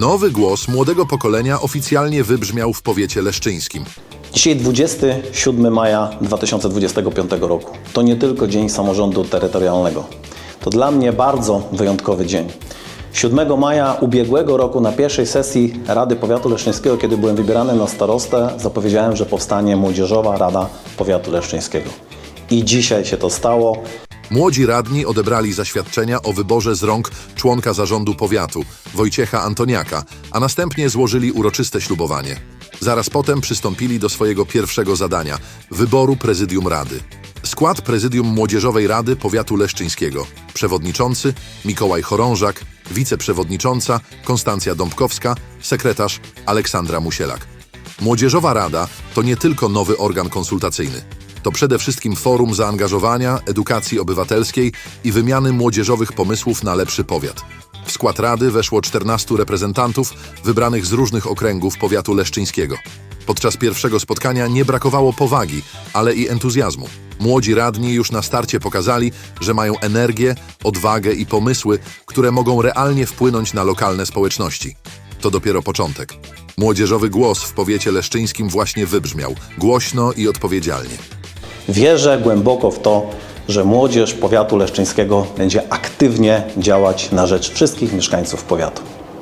Nowy głos młodego pokolenia oficjalnie wybrzmiał w powiecie leszczyńskim. Dzisiaj 27 maja 2025 roku. To nie tylko Dzień Samorządu Terytorialnego. To dla mnie bardzo wyjątkowy dzień. 7 maja ubiegłego roku na pierwszej sesji Rady Powiatu Leszczyńskiego, kiedy byłem wybierany na starostę, zapowiedziałem, że powstanie Młodzieżowa Rada Powiatu Leszczyńskiego. I dzisiaj się to stało. Młodzi radni odebrali zaświadczenia o wyborze z rąk członka zarządu powiatu, Wojciecha Antoniaka, a następnie złożyli uroczyste ślubowanie. Zaraz potem przystąpili do swojego pierwszego zadania wyboru prezydium rady. Skład prezydium Młodzieżowej Rady Powiatu Leszczyńskiego. Przewodniczący Mikołaj Chorążak, wiceprzewodnicząca Konstancja Dąbkowska, sekretarz Aleksandra Musielak. Młodzieżowa Rada to nie tylko nowy organ konsultacyjny. To przede wszystkim forum zaangażowania, edukacji obywatelskiej i wymiany młodzieżowych pomysłów na lepszy powiat. W skład Rady weszło 14 reprezentantów wybranych z różnych okręgów powiatu leszczyńskiego. Podczas pierwszego spotkania nie brakowało powagi, ale i entuzjazmu. Młodzi radni już na starcie pokazali, że mają energię, odwagę i pomysły, które mogą realnie wpłynąć na lokalne społeczności. To dopiero początek. Młodzieżowy głos w powiecie leszczyńskim właśnie wybrzmiał, głośno i odpowiedzialnie. Wierzę głęboko w to, że młodzież powiatu leszczyńskiego będzie aktywnie działać na rzecz wszystkich mieszkańców powiatu.